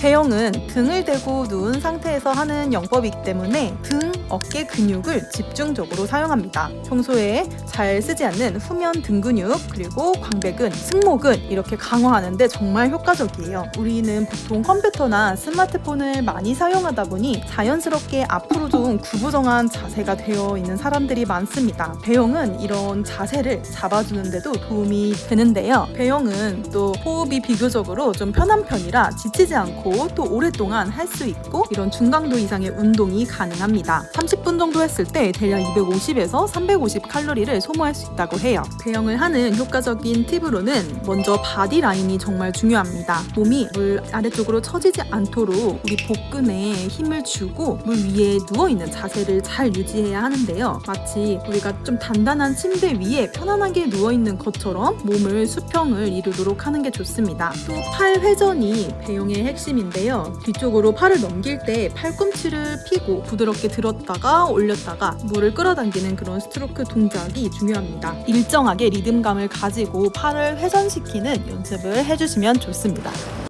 배영은 등을 대고 누운 상태에서 하는 영법이기 때문에 등, 어깨 근육을 집중적으로 사용합니다. 평소에 잘 쓰지 않는 후면 등 근육 그리고 광배근, 승모근 이렇게 강화하는데 정말 효과적이에요. 우리는 보통 컴퓨터나 스마트폰을 많이 사용하다 보니 자연스럽게 앞으로 좀 구부정한 자세가 되어 있는 사람들이 많습니다. 배영은 이런 자세를 잡아주는데도 도움이 되는데요. 배영은 또 호흡이 비교적으로 좀 편한 편이라 지치지 않고 또 오랫동안 할 수 있고 이런 중강도 이상의 운동이 가능합니다. 30분 정도 했을 때 대략 250에서 350 칼로리를 소모할 수 있다고 해요. 배영을 하는 효과적인 팁으로는 먼저 바디 라인이 정말 중요합니다. 몸이 물 아래쪽으로 처지지 않도록 우리 복근에 힘을 주고 물 위에 누워 있는 자세를 잘 유지해야 하는데요. 마치 우리가 좀 단단한 침대 위에 편안하게 누워 있는 것처럼 몸을 수평을 이루도록 하는 게 좋습니다. 또 팔 회전이 배영의 핵심 인데요. 뒤쪽으로 팔을 넘길 때 팔꿈치를 펴고 부드럽게 들었다가 올렸다가 물을 끌어당기는 그런 스트로크 동작이 중요합니다. 일정하게 리듬감을 가지고 팔을 회전시키는 연습을 해주시면 좋습니다.